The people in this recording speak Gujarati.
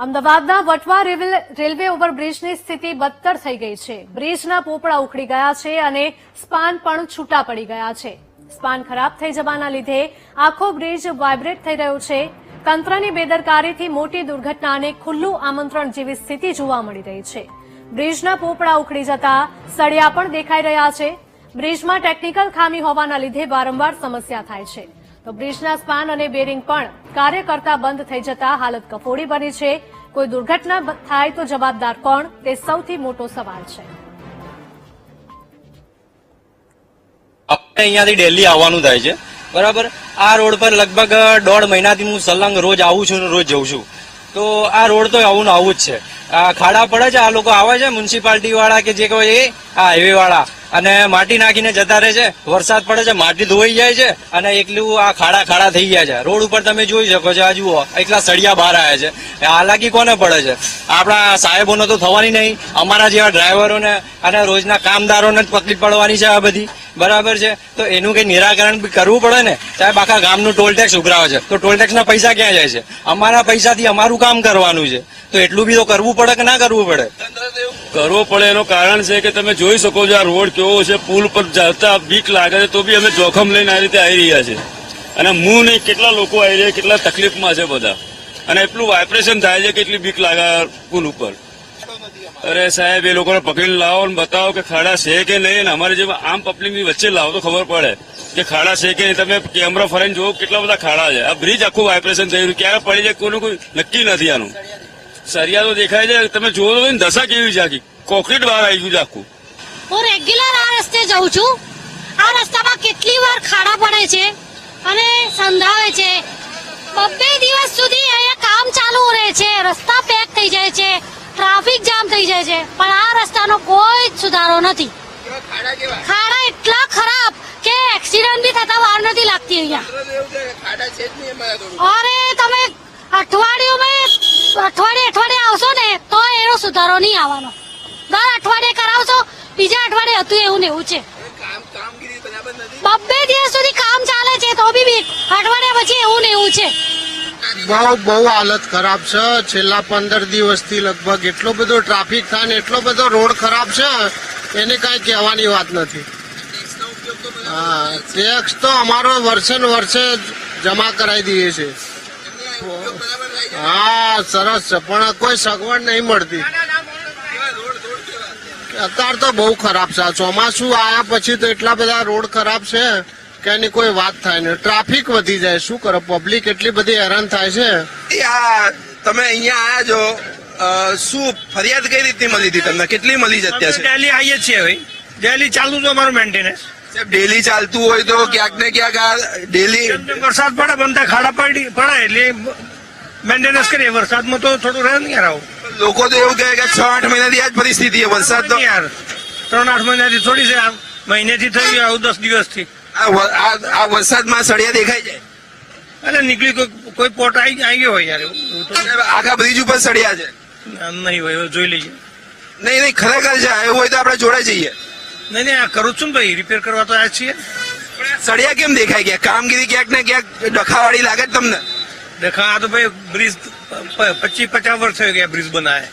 અમદાવાદના વટવા રેલ- રેલવે ઓવરબ્રિજની સ્થિતિ બદતર થઈ ગઈ છે. બ્રિજના પોપડા ઉખડી ગયા છે અને સ્પાન પણ છૂટા પડી ગયા છે. સ્પાન ખરાબ થઈ જવાના લીધે આખો બ્રિજ વાઇબ્રેટ થઈ રહ્યો છે. તંત્રની બેદરકારીથી મોટી દુર્ઘટનાને ખુલ્લું આમંત્રણ જેવી સ્થિતિ જોવા મળી રહી છે. બ્રિજના પોપડા ઉખડી જતા સળિયા પણ દેખાઈ રહ્યા છે. બ્રિજમાં ટેકનિકલ ખામી હોવાના લીધે વારંવાર સમસ્યા થાય છે. તો બ્રિજના સ્પાન અને બેરિંગ પણ કાર્ય કરતા બંધ થઈ જતા હાલત કફોડી બની છે. કોઈ દુર્ઘટના થાય તો જવાબદાર કોણ? તે સૌથી મોટો સવાલ છે. આપણે અહીંયાથી દિલ્હી આવવાનું થાય છે. બરાબર? આ રોડ પર લગભગ દોઢ મહિનાથી હું સલંગ રોજ આવું છું રોજ જઉં છું. તો આ રોડ તો આવું આવું જ છે. ખાડા પડે છે, આ લોકો આવે છે મ્યુનિસિપાલિટી વાળા કે જે કહે આ હાઈવે વાળા અને માટી નાખીને જતા રહે છે. વરસાદ પડે છે, માટી ધોઈ જાય છે અને એકલું આ ખાડા ખાડા થઈ ગયા છે. રોડ ઉપર તમે જોઈ શકો છો, આ જુઓ, એકલા સળિયા બહાર આવ્યા છે. હાલાકી કોને પડે છે? આપણા સાહેબોને તો થવાની નહીં. અમારા જેવા ડ્રાઈવરોને અને રોજના કામદારોને જ તકલીફ પડવાની છે આ બધી. બરાબર છે? તો એનું કઈ નિરાકરણ કરવું પડે ને? સાહેબ, આખા ગામનું ટોલ ટેક્સ ઉઘરાવે છે. તો ટોલ ટેક્સ ના પૈસા ક્યાં જાય છે? અમારા પૈસાથી અમારું કામ કરવાનું છે. તો એટલું બી તો કરવું પડે કે ના કરવું પડે? કરવો પડે એનું કારણ છે કે તમે જોઈ શકો છો આ રોડ કેવો છે, પુલ પર જતા બીક લાગે છે, તો બી અમે જોખમ લઈને આ રીતે આવી રહ્યા છે. અને હું નહીં, કેટલા લોકો આવી રહ્યા, કેટલા તકલીફમાં છે બધા. અને એટલું વાઇબ્રેશન થાય છે કેટલી બીક લાગે પુલ ઉપર. અરે સાહેબ, એ લોકોને પકડીને લાવો અને બતાવો કે ખાડા છે કે નહીં અને અમારે જેમ આમ પબ્લિકની વચ્ચે લાવો તો ખબર પડે કે ખાડા છે કે નહીં. તમે કેમેરા ફરીને જુઓ કેટલા બધા ખાડા છે. આ બ્રિજ આખું વાઇબ્રેશન રહ્યું ક્યારે પડી જાય કોઈનું કોઈ નક્કી નથી આનું. સરિયા તો દેખાય છે તમે જોવો તો ને દશા કેવી છે આખી. કોન્ક્રીટ બહાર આવી ગયું છે આખું. હું રેગ્યુલર આ રસ્તે જઉં છું. આ રસ્તામાં કેટલી વાર ખાડા પડે છે અને સંધાવે છે. બબ્બે દિવસ સુધી અહીંયા કામ ચાલુ રહે છે. રસ્તા પેક થઈ જાય છે. ટ્રાફિક જામ થઈ જાય છે. પણ આ રસ્તાનો કોઈ જ સુધારો નથી. ખાડા એટલા ખરાબ કે એક્સિડન્ટ બી થતા વાર નથી લાગતી અહીંયા. અરે તમે અઠવાડિયુંમાં અઠવાડિયે અઠવાડિયે આવશો ને, તો એનો સુધારો નહીં આવવાનો. દર અઠવાડિયે કરાવશો, બીજા અઠવાડિયે હતું એવું ને એવું છે. બબ્બે દિવસ સુધી કામ ચાલે છે, તો બી અઠવાડિયા પછી એવું ને એવું છે. બહુ બહુ હાલત ખરાબ છે. છેલ્લા પંદર દિવસથી લગભગ એટલો બધો ટ્રાફિક થાય ને એટલો બધો રોડ ખરાબ છે, એને કાંઈ કહેવાની વાત નથી. હા, ટેક્સ તો અમારો વર્ષે ને વર્ષે જમા કરાવી દઈએ છે હા સરસ છે. પણ કોઈ સગવડ નહીં મળતી. અત્યારે તો બહુ ખરાબ છે. ચોમાસું આયા પછી તો એટલા બધા રોડ ખરાબ છે કે એની કોઈ વાત થાય નહીં. ટ્રાફિક વધી જાય. શું કરો? પબ્લિક એટલી બધી હેરાન થાય છે. તમે અહીંયા આયા છો શું ફરિયાદ કઈ રીતની મળી હતી તમને? કેટલી મળી છે અત્યાર? ડેલી આવીએ છીએ ભાઈ. ડેલી ચાલુ છે અમારું મેન્ટેનન્સ ડેલી ચાલતું હોય તો ક્યાંક ને ક્યાંક આ ડેલી વરસાદ પડે બનતા ખાડા પડી પડે એટલે મેન્ટેનન્સ કરીએ વરસાદમાં તો થોડું રહે ને યાર આવું. લોકો તો એવું કહે કે છ આઠ મહિનાથી આ જ પરિસ્થિતિ છે વરસાદ તો યાર. ત્રણ આઠ મહિનાથી થોડી છે આ મહિનેથી થઈ ગયું આવું દસ દિવસથી. આ વરસાદમાં સળિયા દેખાય જાય અરે નીકળી કોઈ કોઈ પોટ આવી આવી ગયો હોય યાર આખા બ્રિજ ઉપર સળિયા છે. નહીં હોય જોઈ લઈએ. નહીં નહીં ખરેખર છે એવું હોય તો આપણે જોડે જઈએ. નહીં નહીં આ કરું છું ને ભાઈ રિપેર કરવા તો આ છીએ. સળિયા કેમ દેખાય? ગયા કામગીરી ક્યાંક ને ક્યાંક ડખાવાળી લાગે તમને. દેખા આ તો ભાઈ બ્રિજ પચીસ પચાસ વર્ષ થઈ ગયા બ્રિજ બનાવે.